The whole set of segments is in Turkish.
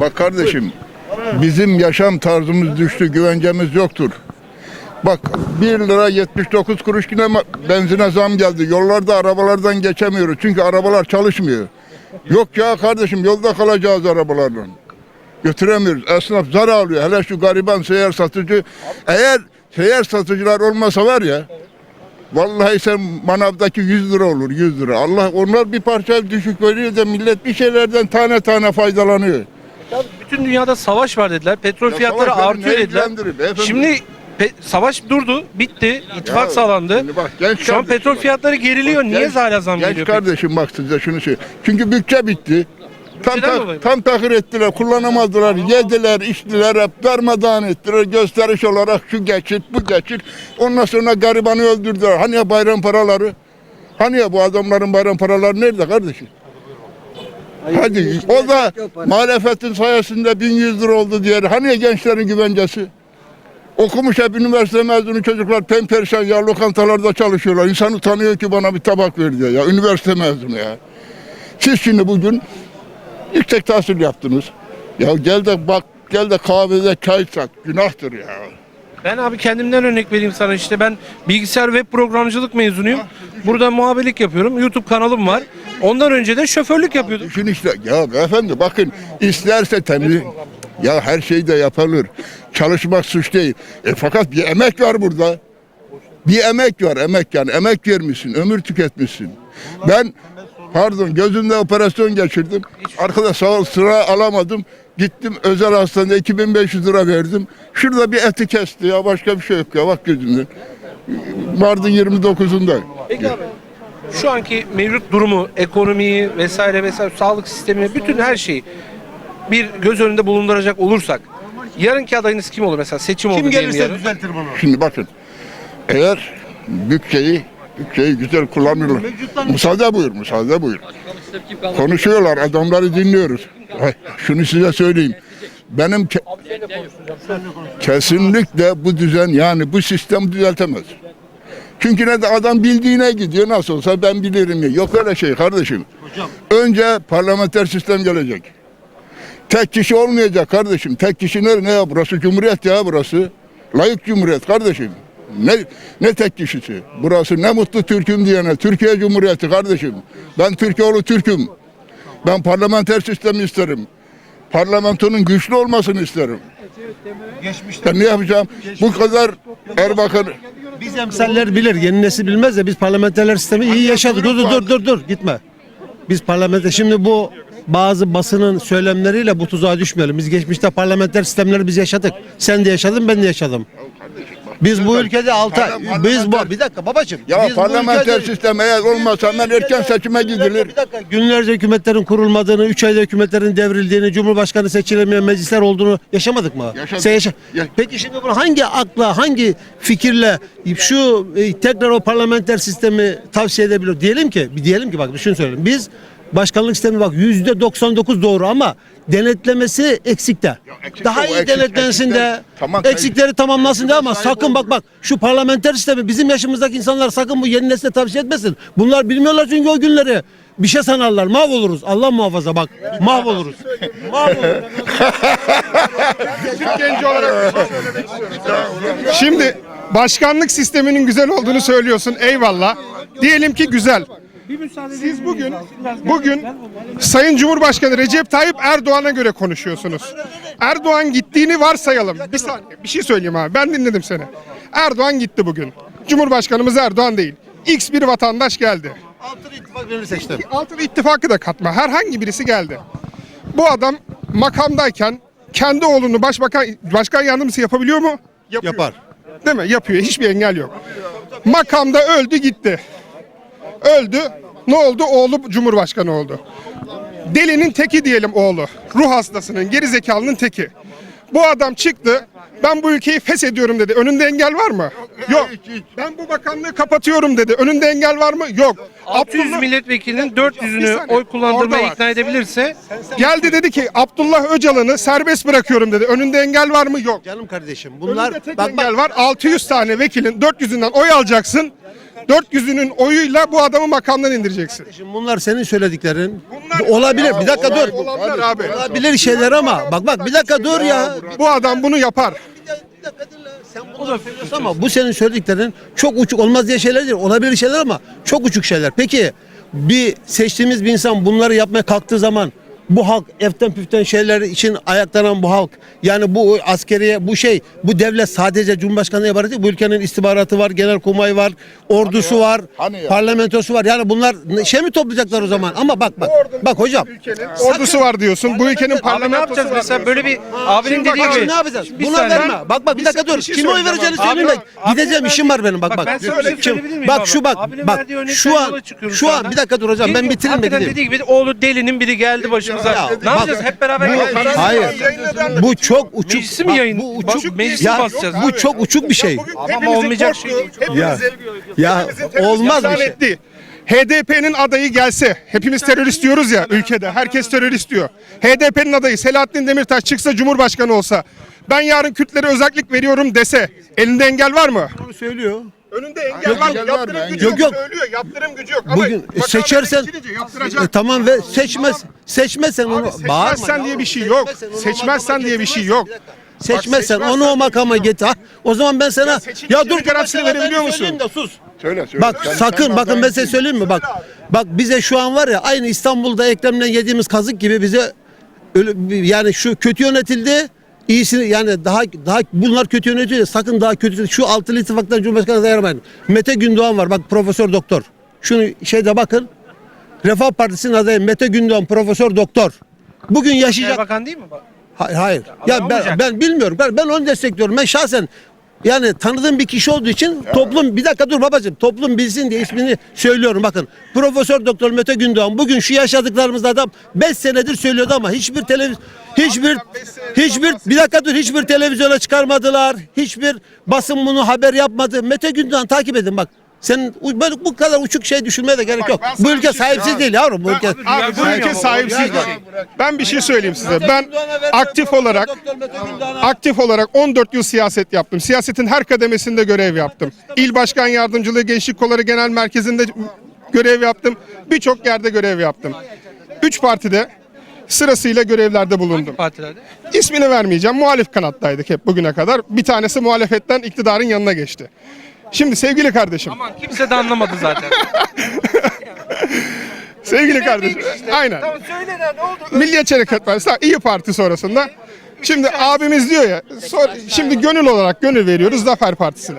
Bak kardeşim bizim yaşam tarzımız düştü, güvencemiz yoktur. Bak 1 lira 79 kuruş yine benzine zam geldi. Yollarda arabalardan geçemiyoruz çünkü arabalar çalışmıyor. Yok ya kardeşim yolda kalacağız arabalarla. Götüremiyoruz. Esnaf zar alıyor. Hele şu gariban seyyar satıcı. Eğer seyyar satıcılar olmasa var ya Vallahi sen manavdaki 100 lira olur 100 lira. Allah onlar bir parça düşük veriyor da millet bir şeylerden tane tane faydalanıyor. Bütün dünyada savaş var dediler. Petrol Ya fiyatları savaş beni artıyor ne dediler. ilgilendirir beyefendi? Şimdi pe- savaş durdu, bitti, ittifak Ya, sağlandı. şimdi bak, genç Şu an kardeşim petrol bak. fiyatları geriliyor. Niye genç- hala zam Genç geliyor? peki? kardeşim bak size şunu söyleyeyim. Çünkü bütçe bitti. Tam, Bütçeden ta- dolayı mı? tam takır ettiler, kullanamadılar, yediler, içtiler, hep darmadağın ettiler, gösteriş olarak şu geçit, bu geçit. Ondan sonra garibanı öldürdüler. Hani ya bayram paraları? Hani ya bu adamların bayram paraları nerede kardeşim? Hadi o da muhalefetin sayesinde 1100 lira oldu diye. Hani gençlerin güvencesi? Okumuş hep üniversite mezunu çocuklar pemperişan ya lokantalarda çalışıyorlar. İnsan utanıyor ki bana bir tabak ver diye ya. Üniversite mezunu ya. Siz şimdi bugün yüksek tahsil yaptınız. Ya gel de bak gel de kahvede çay sat. Günahtır ya. Ben abi kendimden örnek vereyim sana işte ben bilgisayar web programcılık mezunuyum. Burada muhabirlik yapıyorum. YouTube kanalım var. Ondan önce de şoförlük yapıyordum. Düşün işte ya beyefendi bakın isterse temiz ya her şey de yapılır. Çalışmak suç değil. E fakat bir emek var burada. Bir emek var emek yani emek vermişsin ömür tüketmişsin. Ben pardon gözümde operasyon geçirdim. Arkadaş sağ ol sıra alamadım. Gittim özel hastanede 2500 lira verdim. Şurada bir eti kesti ya başka bir şey yok ya bak gözümden. Mardin 29'unda. Peki abi şu anki mevcut durumu, ekonomiyi vesaire vesaire sağlık sistemini bütün her şeyi bir göz önünde bulunduracak olursak yarınki adayınız kim olur mesela seçim oldu Kim diyelim gelirse yarın. düzeltir bunu. Şimdi bakın. Eğer bütçeyi bütçeyi güzel kullanırlar. Müsaade buyur, müsaade buyur. Konuşuyorlar, adamları dinliyoruz. Şunu size söyleyeyim. Benim ke- kesinlikle bu düzen yani bu sistem düzeltemez. Çünkü ne de adam bildiğine gidiyor nasıl olsa ben bilirim ya. Yok öyle şey kardeşim. Önce parlamenter sistem gelecek. Tek kişi olmayacak kardeşim. Tek kişi ne, ne ya burası cumhuriyet ya burası. Layık cumhuriyet kardeşim. Ne ne tek kişisi? Burası ne mutlu Türk'üm diyene. Türkiye Cumhuriyeti kardeşim. Ben Türkiye'oğlu Türk'üm. Ben parlamenter sistemi isterim. Parlamentonun güçlü olmasını isterim. Geçmişte Ben ne yapacağım? Bu kadar Erbakan biz emsaller bilir, yeni nesil bilmez de biz parlamenterler sistemi iyi yaşadık. Dur dur dur dur dur gitme. Biz parlamenter şimdi bu bazı basının söylemleriyle bu tuzağa düşmeyelim. Biz geçmişte parlamenter sistemleri biz yaşadık. Sen de yaşadın, ben de yaşadım. Biz bu ülkede 6 ay, Parlamenter- biz bu bir dakika babacığım. ya biz bu parlamenter ülkede- sistem eğer olmasa hemen erken seçime gidilir. Bir dakika. Günlerce hükümetlerin kurulmadığını, 3 ayda hükümetlerin devrildiğini, Cumhurbaşkanı seçilemeyen meclisler olduğunu yaşamadık mı? Yaşadık. Yaşa- Ya- Peki şimdi bunu hangi akla, hangi fikirle şu e, tekrar o parlamenter sistemi tavsiye edebiliyor? Diyelim ki, bir diyelim ki bak bir şunu söyleyeyim. Biz başkanlık sistemi bak yüzde 99 doğru ama denetlemesi eksikte. eksik Daha iyi eksik, denetlensin de, tamam, eksikleri tamamlasın de ama sakın bak bak şu parlamenter sistemi bizim yaşımızdaki insanlar sakın bu yeni nesle tavsiye etmesin. Bunlar bilmiyorlar çünkü o günleri. Bir şey sanarlar. Mahvoluruz. Allah muhafaza bak. Mahvoluruz. Mahvoluruz. genci olarak Şimdi başkanlık sisteminin güzel olduğunu söylüyorsun. Eyvallah. Diyelim ki güzel. Siz bugün bugün Sayın Cumhurbaşkanı Recep Tayyip Erdoğan'a göre konuşuyorsunuz. Erdoğan gittiğini varsayalım. Bir saniye bir şey söyleyeyim abi. Ben dinledim seni. Erdoğan gitti bugün. Cumhurbaşkanımız Erdoğan değil. X bir vatandaş geldi. Altılı ittifak birini seçtim. Altılı ittifakı da katma. Herhangi birisi geldi. Bu adam makamdayken kendi oğlunu başbakan başkan yardımcısı yapabiliyor mu? Yapıyor. Yapar. Değil mi? Yapıyor. Hiçbir engel yok. Makamda öldü gitti. Öldü. Ne oldu? Oğlu cumhurbaşkanı oldu. Delinin teki diyelim oğlu. Ruh hastasının, geri zekalının teki. Bu adam çıktı. Ben bu ülkeyi feshediyorum dedi. Önünde engel var mı? Yok. Ben bu bakanlığı kapatıyorum dedi. Önünde engel var mı? Yok. 600 Abdullah- milletvekilinin Bir 400'ünü saniye. oy kullandırmaya var. ikna edebilirse Geldi dedi ki Abdullah Öcalan'ı serbest bırakıyorum dedi. Önünde engel var mı? Yok. Canım kardeşim Bunlar Önünde tek bak engel bak var. 600 tane vekilin 400'ünden oy alacaksın. 400'ünün oyuyla bu adamı makamdan indireceksin. Şimdi bunlar senin söylediklerin. Bunlar- olabilir. Bir dakika olay dur. Olanlar abi. Olabilir şeyler ama bak bak bir dakika dur ya. Bu adam bunu yapar. Sen bunu söylüyorsun ama bu senin söylediklerin çok uçuk olmaz diye şeyler değil. Olabilir şeyler ama çok uçuk şeyler. Peki bir seçtiğimiz bir insan bunları yapmaya kalktığı zaman bu halk eften püften şeyler için ayaklanan bu halk yani bu askeriye bu şey bu devlet sadece Cumhurbaşkanı ibaret değil. Bu ülkenin istihbaratı var, genelkurmay var, ordusu var, Hani ya? parlamentosu var. Yani bunlar şey mi toplayacaklar o zaman? Ama bak bak. Bak hocam. Ordusu var diyorsun. Bu ülkenin Abi ne parlamentosu yapacağız var. mesela böyle bir abinin dediği gibi. Ne yapacağız? Buna verme. Bak bak bir dakika dur. şey Kime oy vereceğini söyleyeyim ben. Gideceğim işim var benim bak Bak bak. şu bak bak şu an şu an bir dakika dur hocam ben bitireyim de gideyim. dediği gibi oğlu delinin biri geldi başımıza. Ya, ne bak, yapacağız? Hep beraber bu- yapacağız. Hayır. Bu çok uçuk. Meclisi mi bak, yayın? Bu Bak, uçuk. meclisi ya, basacağız. Bu çok uçuk bir şey. Ama olmayacak şey Ya terörist olmaz bir şey. HDP'nin adayı gelse, hepimiz terörist diyoruz ya ülkede, herkes terörist diyor. HDP'nin adayı Selahattin Demirtaş çıksa Cumhurbaşkanı olsa, ben yarın Kürtlere özellik veriyorum dese, elinde engel var mı? Onu söylüyor. Önünde engel Yok, var var Yaptırım mı? gücü Yok, yok, söylüyor, yaptırım gücü yok. Ama Bugün makamına seçersen. E, tamam ve seçmez seçmezsen onu Abi seçmezsen ya. diye bir şey yok. Seçmezsen onu o Seçmezsen makama diye bir şey yok. Seçmezsen Bak, onu o makama getir. Ha, O zaman ben sana seçilişinin ya dur garantisini verebiliyor musun? de sus. Söyle söyle. Bak Sen- sakın sen bakın ben size söyleyeyim mi bak. Bak bize şu an var ya aynı İstanbul'da Ekrem'le yediğimiz kazık gibi bize öyle, yani şu kötü yönetildi. İyisini yani daha daha bunlar kötü yönetiyor. Sakın daha kötü. Şu altılı ittifaktan Cumhurbaşkanı dayanmayın. Mete Gündoğan var. Bak profesör doktor. Şunu şeyde bakın. Refah Partisi'nin adayı Mete Gündoğan profesör doktor. Bugün yaşayacak. Erbakan değil mi? Hayır. hayır. Aday Ya ben, ben bilmiyorum. Ben, ben onu destekliyorum. Ben şahsen yani tanıdığım bir kişi olduğu için toplum bir dakika dur babacığım toplum bilsin diye ismini söylüyorum bakın. Profesör Doktor Mete Gündoğan bugün şu yaşadıklarımızda adam 5 senedir söylüyordu ama hiçbir televiz hiçbir hiçbir bir dakika dur hiçbir televizyona çıkarmadılar. Hiçbir basın bunu haber yapmadı. Mete Gündoğan takip edin bak. Senin böyle bu kadar uçuk şey düşünmeye de gerek Bak, yok. ben Bu sana ülke bir şey- sahipsiz Ya, değil yavrum bu ülke. abi bu ülke sahipsiz değil. Ben bir şey söyleyeyim size. Ben aktif olarak aktif olarak 14 yıl siyaset yaptım. Siyasetin her kademesinde görev yaptım. İl Başkan Yardımcılığı Gençlik Kolları Genel Merkezi'nde görev yaptım. Birçok yerde görev yaptım. Üç partide sırasıyla görevlerde bulundum. partilerde. İsmini vermeyeceğim. Muhalif kanattaydık hep bugüne kadar. Bir tanesi muhalefetten iktidarın yanına geçti. Şimdi sevgili kardeşim, Aman kimse de anlamadı zaten. sevgili kardeşim. Aynen. Tamam söyle de ne oldu? Milliyetçi Hareket Partisi, tamam, İyi Parti sonrasında. Şimdi abimiz diyor ya, sor- şimdi gönül olarak gönül veriyoruz Zafer Partisi'ne.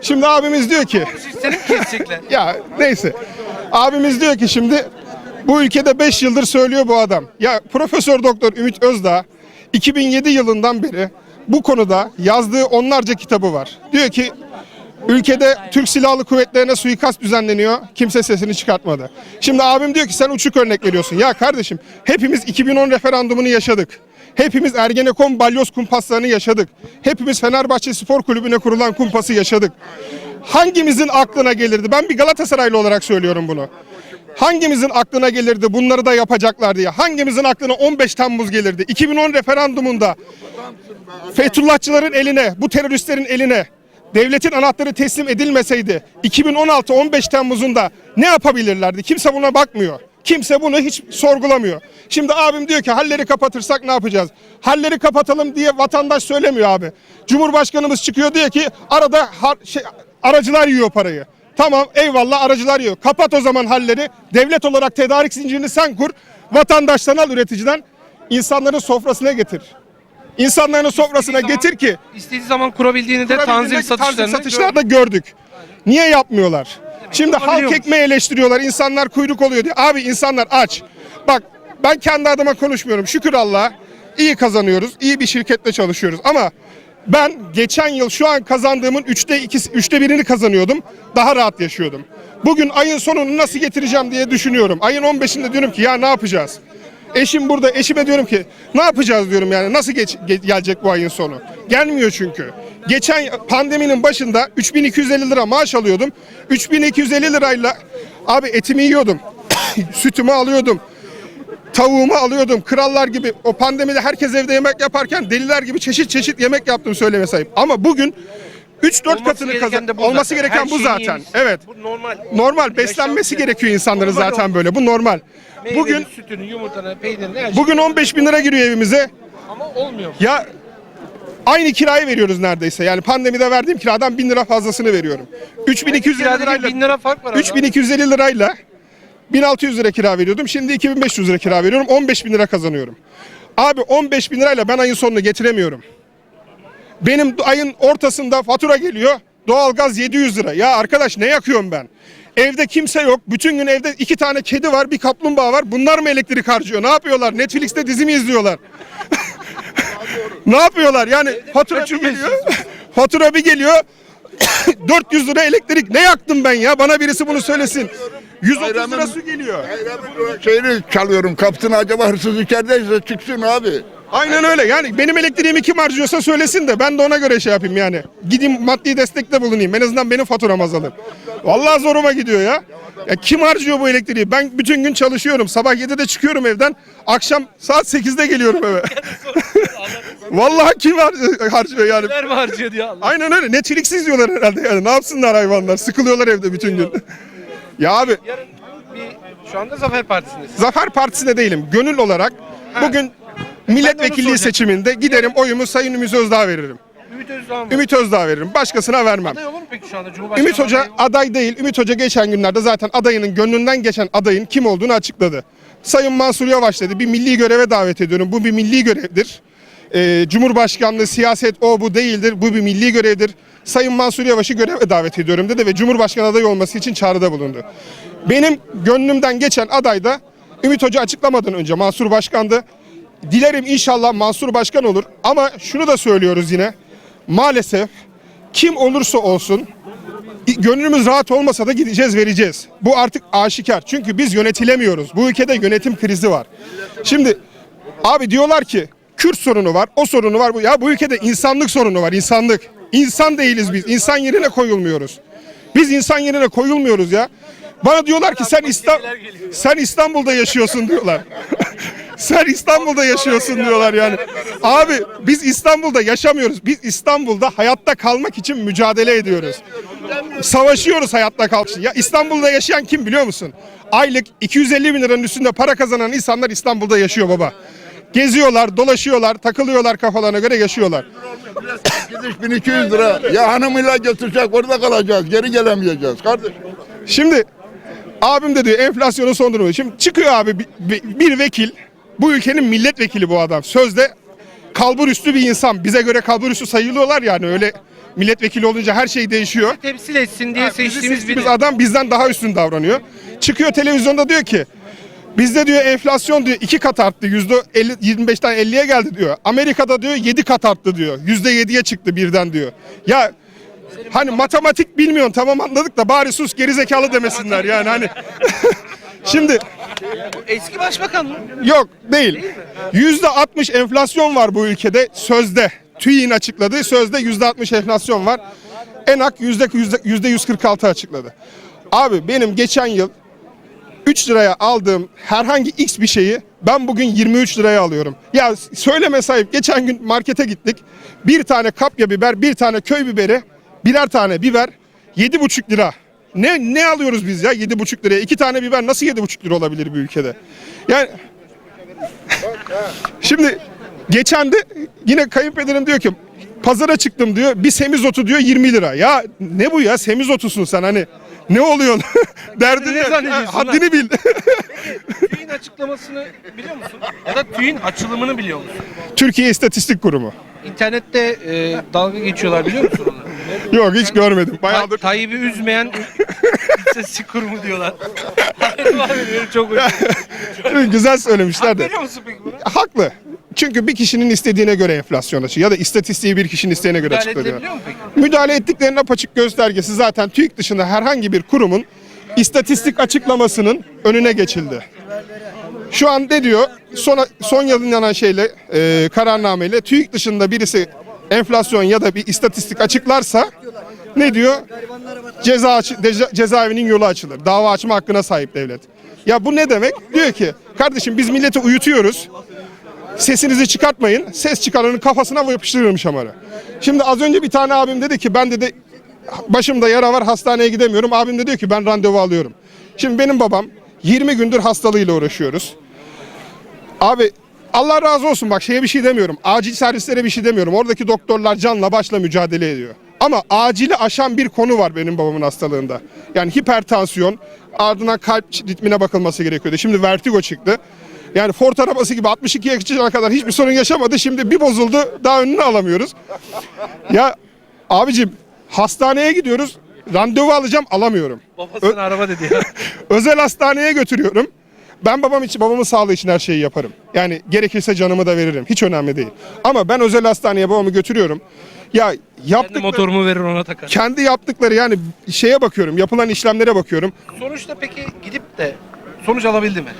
Şimdi abimiz diyor ki, Seni kesecekler? ya neyse. Abimiz diyor ki şimdi bu ülkede 5 yıldır söylüyor bu adam. Ya Profesör Doktor Ümit Özdağ 2007 yılından beri bu konuda yazdığı onlarca kitabı var. Diyor ki ülkede Türk Silahlı Kuvvetlerine suikast düzenleniyor. Kimse sesini çıkartmadı. Şimdi abim diyor ki sen uçuk örnek veriyorsun. Ya kardeşim hepimiz 2010 referandumunu yaşadık. Hepimiz Ergenekon balyoz kumpaslarını yaşadık. Hepimiz Fenerbahçe Spor Kulübü'ne kurulan kumpası yaşadık. Hangimizin aklına gelirdi? Ben bir Galatasaraylı olarak söylüyorum bunu. Hangimizin aklına gelirdi bunları da yapacaklar diye? Hangimizin aklına 15 Temmuz gelirdi? 2010 referandumunda Fethullahçıların eline, bu teröristlerin eline devletin anahtarı teslim edilmeseydi 2016 15 Temmuz'unda ne yapabilirlerdi? Kimse buna bakmıyor. Kimse bunu hiç sorgulamıyor. Şimdi abim diyor ki halleri kapatırsak ne yapacağız? Halleri kapatalım diye vatandaş söylemiyor abi. Cumhurbaşkanımız çıkıyor diyor ki arada har- şey, aracılar yiyor parayı. Tamam eyvallah aracılar yiyor. Kapat o zaman halleri. Devlet olarak tedarik zincirini sen kur. Vatandaştan al üreticiden. insanların sofrasına getir. İnsanların sofrasına İstediği getir ki İstediği zaman kurabildiğini de tanzim satışlarını satışlarda gördük. Niye yapmıyorlar? Şimdi halk ekmeği eleştiriyorlar. insanlar kuyruk oluyor diye. Abi insanlar aç. Bak ben kendi adıma konuşmuyorum. Şükür Allah'a iyi kazanıyoruz. iyi bir şirkette çalışıyoruz. Ama ben geçen yıl şu an kazandığımın üçte ikisi, üçte birini kazanıyordum. Daha rahat yaşıyordum. Bugün ayın sonunu nasıl getireceğim diye düşünüyorum. Ayın 15'inde diyorum ki ya ne yapacağız? Eşim burada. Eşime diyorum ki ne yapacağız diyorum yani. Nasıl geç, ge- gelecek bu ayın sonu? Gelmiyor çünkü. Geçen pandeminin başında 3250 lira maaş alıyordum. 3250 lirayla abi etimi yiyordum. Sütümü alıyordum. Tavuğumu alıyordum. Krallar gibi o pandemide herkes evde yemek yaparken deliler gibi çeşit çeşit yemek yaptım söyleme sahip. Ama bugün 3-4 Olması katını kazan. Olması zaten. gereken Her bu zaten. yiyiniz. Evet. Bu normal. Normal beslenmesi Yaşam- gerekiyor insanların Normal zaten o. böyle. Bu normal. Meyveni, Bugün sütünü, yumurtanı, peynirini her bugün 15 bin lira giriyor evimize. Ama olmuyor. Ya aynı kirayı veriyoruz neredeyse. Yani pandemide verdiğim kiradan 1000 lira fazlasını veriyorum. 3250 Kirada lirayla 1000 lira fark var. arada. 3250 lirayla 1600 lira kira veriyordum. Şimdi 2500 lira kira veriyorum. 15 bin lira kazanıyorum. Abi 15 bin lirayla ben ayın sonunu getiremiyorum. Benim ayın ortasında fatura geliyor. Doğalgaz 700 lira. Ya arkadaş ne yakıyorum ben? Evde kimse yok. Bütün gün evde iki tane kedi var, bir kaplumbağa var. Bunlar mı elektrik harcıyor? Ne yapıyorlar? Netflix'te dizi mi izliyorlar? ne yapıyorlar? Yani fatura bir geliyor. fatura bir geliyor. 400 lira elektrik. Ne yaktım ben ya? Bana birisi bunu söylesin. 130 lira Bayramın- su geliyor. Şeyini çalıyorum kapısını acaba hırsız içerideyse çıksın abi. Aynen öyle. Yani benim elektriğimi kim harcıyorsa söylesin de ben de ona göre şey yapayım yani. Gideyim maddi destekte bulunayım. En azından benim faturam azalır. Vallahi zoruma gidiyor ya. Ya kim harcıyor bu elektriği? Ben bütün gün çalışıyorum. Sabah 7'de çıkıyorum evden. Akşam saat 8'de geliyorum eve. Vallahi kim har- harcıyor yani? Neler mi harcıyor diye Allah. Aynen öyle. Netflix izliyorlar herhalde yani. Ne yapsınlar hayvanlar? Sıkılıyorlar evde bütün gün. Ya abi Yarın bir şu anda Zafer Partisi'ndesin. Zafer Partisi'nde değilim. Gönül olarak bugün milletvekilliği seçiminde giderim oyumu Sayın Ümit Özdağ veririm. Ümit Özdağ mı? Ümit Özdağ veririm. Başkasına vermem. Aday olur mu peki şu anda Cumhurbaşkanı Ümit Hoca adayı? aday değil. Ümit Hoca geçen günlerde zaten adayının gönlünden geçen adayın kim olduğunu açıkladı. Sayın Mansur Yavaş dedi bir milli göreve davet ediyorum. Bu bir milli görevdir. Ee, Cumhurbaşkanlığı siyaset o bu değildir. Bu bir milli görevdir. Sayın Mansur Yavaş'ı göreve davet ediyorum dedi ve Cumhurbaşkanı adayı olması için çağrıda bulundu. Benim gönlümden geçen aday da Ümit Hoca açıklamadan önce Mansur Başkan'dı. Dilerim inşallah Mansur Başkan olur ama şunu da söylüyoruz yine. Maalesef kim olursa olsun gönlümüz rahat olmasa da gideceğiz vereceğiz. Bu artık aşikar. Çünkü biz yönetilemiyoruz. Bu ülkede yönetim krizi var. Şimdi abi diyorlar ki Kürt sorunu var, o sorunu var. Bu ya bu ülkede insanlık sorunu var, insanlık. İnsan değiliz biz. İnsan yerine koyulmuyoruz. Biz insan yerine koyulmuyoruz ya. Bana diyorlar ki sen İstan sen İstanbul'da yaşıyorsun diyorlar. sen İstanbul'da yaşıyorsun diyorlar yani. Abi biz İstanbul'da yaşamıyoruz. Biz İstanbul'da hayatta kalmak için mücadele ediyoruz. Savaşıyoruz hayatta kalmak için. Ya İstanbul'da yaşayan kim biliyor musun? Aylık 250 bin liranın üstünde para kazanan insanlar İstanbul'da yaşıyor baba. Geziyorlar, dolaşıyorlar, takılıyorlar kafalarına göre yaşıyorlar. Gidiş 1200 lira. Ya hanımıyla götürecek orada kalacağız. Geri gelemeyeceğiz kardeşim. Şimdi abim de diyor enflasyonun son durumu. Şimdi çıkıyor abi bir, bir- bir vekil. Bu ülkenin milletvekili bu adam. Sözde kalbur üstü bir insan. Bize göre kalbur üstü sayılıyorlar yani öyle milletvekili olunca her şey değişiyor. temsil etsin diye Bizi seçtiğimiz seçtiğimiz biri. adam bizden daha üstün davranıyor. Çıkıyor televizyonda diyor ki bizde diyor enflasyon diyor iki kat arttı. Yüzde 50, 25'ten 50'ye geldi diyor. Amerika'da diyor 7 kat arttı diyor. Yüzde 7'ye çıktı birden diyor. Ya hani matematik bilmiyorsun tamam anladık da bari sus gerizekalı demesinler yani hani. Şimdi Eski başbakan mı? yok değil. Yüzde 60 enflasyon var bu ülkede sözde. TÜİ'nin açıkladığı sözde yüzde 60 enflasyon var. ENAK yüzde yüzde 146 açıkladı. Abi benim geçen yıl 3 liraya aldığım herhangi x bir şeyi ben bugün 23 liraya alıyorum. Ya söyleme sahip geçen gün markete gittik. Bir tane kapya biber, bir tane köy biberi, birer tane biber 7,5 lira. Ne ne alıyoruz biz ya 7,5 liraya? İki tane biber nasıl 7,5 lira olabilir bir ülkede? Yani Şimdi geçen de yine kayınpederim diyor ki pazara çıktım diyor. Bir semizotu diyor 20 lira. Ya ne bu ya semizotusun sen hani ne oluyorsun? Derdin Ne ne? zannediyorsun Ha, Haddini bil. TÜİ'nin açıklamasını biliyor musun? Ya da TÜİ'nin açılımını biliyor musun? Türkiye İstatistik Kurumu. İnternette e, dalga geçiyorlar biliyor musun onu? Yok hiç görmedim. Ta- Bayağıdır. Tayyip'i üzmeyen istatistik kurumu diyorlar. Haberim var benim çok hoşuma. Güzel söylemişler de. Veriyor musun peki bunu? Haklı. Çünkü bir kişinin istediğine göre enflasyon açığı ya da istatistiği bir kişinin isteğine göre Müdahale açıklanıyor. edilebiliyor mu peki? Müdahale ettiklerinin apaçık göstergesi zaten TÜİK dışında herhangi bir kurumun istatistik açıklamasının önüne geçildi. Şu an ne diyor? Son, son yayınlanan şeyle, e, kararnameyle TÜİK dışında birisi enflasyon ya da bir istatistik açıklarsa ne diyor? Ceza açı- ceza- cezaevinin yolu açılır. Dava açma hakkına sahip devlet. Ya bu ne demek? Diyor ki kardeşim biz milleti uyutuyoruz. Sesinizi çıkartmayın. Ses çıkaranın kafasına yapıştırırım şamarı. Şimdi az önce bir tane abim dedi ki ben dedi başımda yara var hastaneye gidemiyorum. Abim de diyor ki ben randevu alıyorum. Şimdi benim babam 20 gündür hastalığıyla uğraşıyoruz. Abi Allah razı olsun bak şeye bir şey demiyorum. Acil servislere bir şey demiyorum. Oradaki doktorlar canla başla mücadele ediyor. Ama acili aşan bir konu var benim babamın hastalığında. Yani hipertansiyon, ardından kalp ritmine bakılması gerekiyordu. Şimdi vertigo çıktı. Yani Ford arabası gibi 62 yaşına kadar hiçbir sorun yaşamadı. Şimdi bir bozuldu daha önünü alamıyoruz. Ya abicim hastaneye gidiyoruz. Randevu alacağım alamıyorum. Babasına araba dedi ya. Özel hastaneye götürüyorum. Ben babam için, babamın sağlığı için her şeyi yaparım. Yani gerekirse canımı da veririm. Hiç önemli değil. Ama ben özel hastaneye babamı götürüyorum. Ya Kendi yaptık motorumu verir ona takar. kendi yaptıkları yani şeye bakıyorum, yapılan işlemlere bakıyorum. Sonuçta peki gidip de sonuç alabildi mi?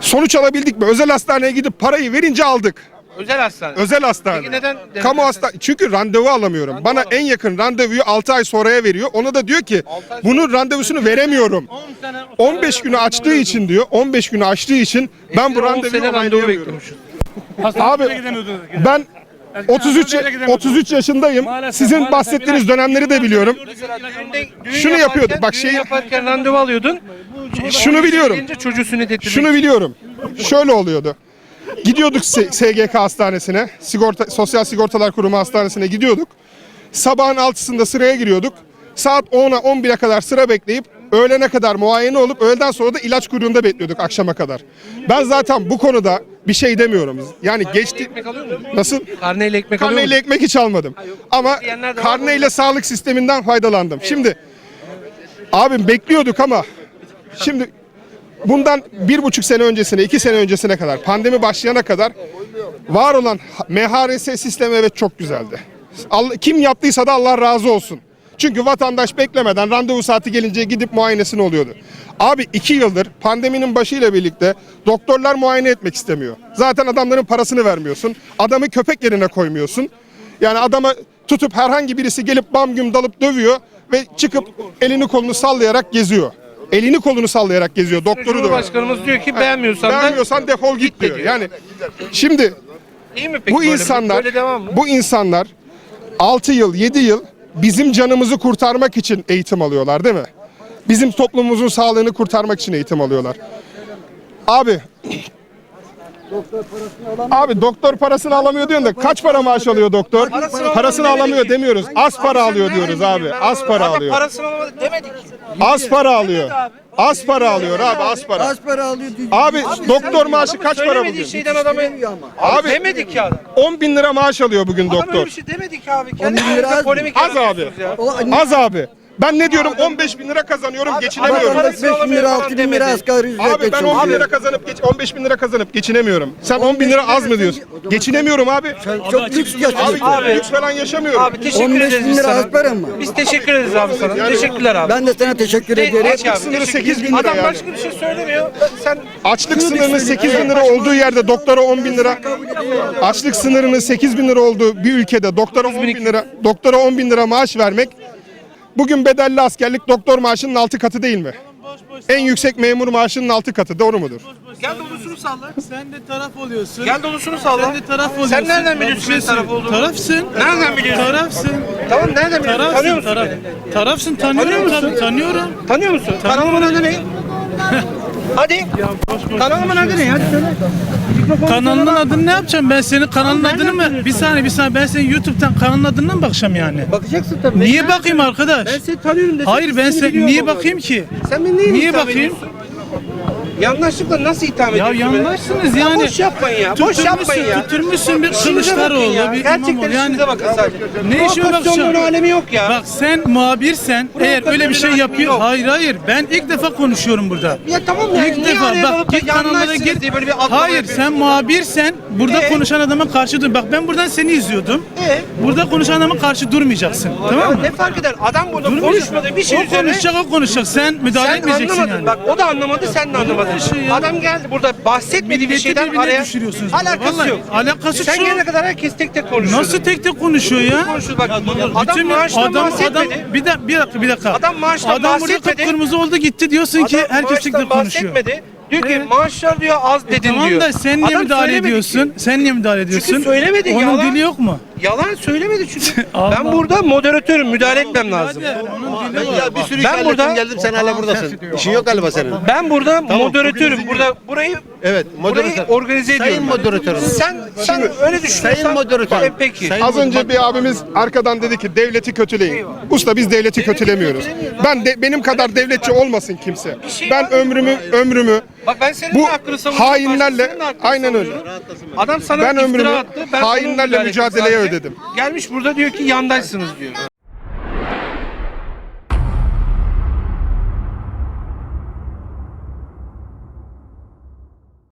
Sonuç alabildik mi? Özel hastaneye gidip parayı verince aldık. Özel hastane. Özel hastane. Peki neden Kamu hastanesi? hasta çünkü randevu alamıyorum. Bana en yakın randevuyu 6 ay sonraya veriyor. Ona da diyor ki bunun randevusunu veremiyorum. 15 günü açtığı için diyor. 15 günü açtığı için ben bu randevuyu sene randevu onaylayamıyorum. Abi ben 33 33 yaşındayım. Sizin bahsettiğiniz dönemleri de biliyorum. Şunu yapıyorduk, bak düğün şeyi- yaparken randevu alıyordun. Şunu biliyorum. Gelince çocuğu sünnet ettirmek. Şunu biliyorum. Şöyle oluyordu. Gidiyorduk S- SGK hastanesine, sigorta Sosyal Sigortalar Kurumu hastanesine gidiyorduk. Sabahın altısında sıraya giriyorduk. Saat 10'a 11'e kadar sıra bekleyip öğlene kadar muayene olup öğleden sonra da ilaç kuyruğunda bekliyorduk akşama kadar. Ben zaten bu konuda bir şey demiyorum. Yani geçti ekmek alıyor nasıl? Karneyle ekmek alıyor Karneyle musun? ekmek hiç almadım. Ama diyenler de var. karneyle sağlık sisteminden faydalandım. Şimdi abim bekliyorduk ama şimdi bundan bir buçuk sene öncesine, iki sene öncesine kadar, pandemi başlayana kadar var olan MHRS sistemi evet çok güzeldi. Kim yaptıysa da Allah razı olsun. Çünkü vatandaş beklemeden randevu saati gelince gidip muayenesini oluyordu. Abi iki yıldır pandeminin başıyla birlikte doktorlar muayene etmek istemiyor. Zaten adamların parasını vermiyorsun. Adamı köpek yerine koymuyorsun. Yani adama tutup herhangi birisi gelip bam güm dalıp dövüyor ve çıkıp elini kolunu sallayarak geziyor. Elini kolunu sallayarak geziyor. Doktoru da var. Cumhurbaşkanımız diyor ki beğenmiyorsan da Beğenmiyorsan defol git diyor. diyor. Yani şimdi iyi mi peki bu böyle? insanlar Böyle devam mı? bu insanlar 6 yıl 7 yıl bizim canımızı kurtarmak için eğitim alıyorlar değil mi? Bizim toplumumuzun sağlığını kurtarmak için eğitim alıyorlar. Abi Abi doktor parasını alamıyor diyorsun da kaç para maaş alıyor doktor? Parasını, alamıyor demiyoruz. Az para alıyor diyoruz abi. Az para alıyor. Parasını alamadı demedik. Az para alıyor. Az para alıyor abi az para. Kaç para alıyor? Abi doktor maaşı kaç para Söylemediği bugün? şeyden adamı... Abi, Abi Abi- demedik ya adam. 10 bin lira maaş alıyor bugün Adam öyle doktor. bir şey demedik abi. Kendi 10 bin lira az mı? polemik Az abi. yaratıyorsunuz ya. O, Az abi. Ben ne diyorum 15 bin lira kazanıyorum geçinemiyorum. Vatandaş 5 bin lira 6 bin lira asgari ücretle Abi ben 10 bin lira kazanıp geç 15 bin lira kazanıp geçinemiyorum. Sen 10 bin lira az mı diyorsun? Geçinemiyorum abi. Çok lüks Abi yaşıyorsun. lüks falan yaşamıyorum. Abi teşekkür 15 ederiz bin biz lira sana. az para mı? Biz teşekkür ederiz abi sana. Teşekkürler abi. Ben de sana teşekkür Geç ediyorum. abi, sınırı teşekkür 8 bin lira Adam yani. başka bir şey söylemiyor. Sen Açlık sınırının 8 bin lira olduğu yerde doktora 10 bin lira. Açlık sınırının 8 bin lira olduğu bir ülkede doktora 10 bin lira, doktora 10 bin lira maaş vermek bugün bedelli askerlik doktor maaşının 6 katı değil mi? En yüksek memur maaşının 6 katı doğru mudur? gel dolusunu salla. Sen de taraf oluyorsun. Gel dolusunu salla. Sen de taraf oluyorsun. Sen nereden biliyorsun benim şey taraf olduğumu? Tarafsın. Nereden biliyorsun? Tarafsın. Tamam nereden biliyorsun? Tanıyor Tarafsın. musun Taraf. Tarafsın. Tanıyorum. Tanıyor musun? tabii, Tanıyorum. Tanıyor musun? Kanalımın adı ne? Hadi. Kanalımın adı ne? Hadi söyle. Kanalının adını ne yapacağım? Ben senin kanalın adını mı? Bir saniye bir saniye. Ben senin YouTube'dan kanalın adına mı bakacağım yani? Bakacaksın tabii. Niye bakayım arkadaş? Ben seni tanıyorum desem Hayır ben seni sen biliyorum niye ama. bakayım ki? Sen beni Niye itham bakayım? ediyorsun? Yanlışlıkla nasıl itham Ya ediyorsun? beni? yanlışsınız Ya yani. boş yapmayın ya. Boş yapmayın ya. Tutturmuşsun bir İşinize bakın Kılıçdaroğlu, ya. bir Gerçekten İmamoğlu. Yani işinize bakın sadece. Ne işime Provokasyonluğun bakacağım? alemi yok ya. Bak sen muhabirsen eğer öyle bir şey yapıyor. yok. Hayır hayır ben ilk defa konuşuyorum burada. Ya tamam ya. İlk niye defa araya bak dalıp da git kanallara yanlışsınız gir. diye böyle bir atlama Hayır sen muhabirsen burada Ee? konuşan adama karşı dur. Bak ben buradan seni izliyordum. Ee? Burada konuşan adama karşı durmayacaksın. Tamam mı? Ne fark eder? Adam burada Durmayacaksın. konuşmadığı bir şey o üzerine konuşacak o konuşacak. Sen müdahale sen etmeyeceksin anlamadın. yani. Bak o da anlamadı sen de anlamadın. Şey ya. Adam geldi burada bahsetmediği bir Milleti şeyden birbirine araya düşürüyorsunuz burada. alakası Vallahi yok. alakası sen şu. gelene kadar herkes tek tek konuşuyor. Nasıl tek tek konuşuyor ya? konuşuyor? Bak adam Bütün- maaştan adam, adam, bahsetmedi. bir, dakika, bir dakika bir dakika. Adam maaştan Adam burada bahsetmedi. kıpkırmızı oldu gitti diyorsun ki Adam herkes tek maaştan tek konuşuyor. bahsetmedi. Diyor ki maaşlar diyor az dedin E tamam diyor. da sen niye Adam müdahale söylemedi ediyorsun? ki. Sen niye müdahale ediyorsun? söylemedi, Onun yalan. dili yok mu? Yalan söylemedi çünkü. Ben burada moderatörüm. Müdahale etmem lazım. Var. Ya bir sürü Ben ben burada- geldim sen hala buradasın. İşin yok galiba senin. Ben burada moderatörüm. Burada burayı Evet burayı moderatör. organize ediyorum. Sayın ben. moderatörüm. Sen sen öyle düşünüyorsan. Sayın moderatör. E, peki. Sayın- Az önce bir abimiz arkadan dedi ki devleti kötüleyin. Usta biz devleti kötülemiyoruz. Ben de benim kadar devletçi olmasın kimse. şey Ben ömrümü ömrümü Bak ben senin Bu de hakkını savunuyorum. hainlerle- hakkını aynen öyle. savunuyorum. Adam sana Ben iftira ömrümü attı. Ben hainlerle onun müdahalesini mücadeleye sadece- ödedim. Gelmiş burada diyor ki yandaşsınız diyor.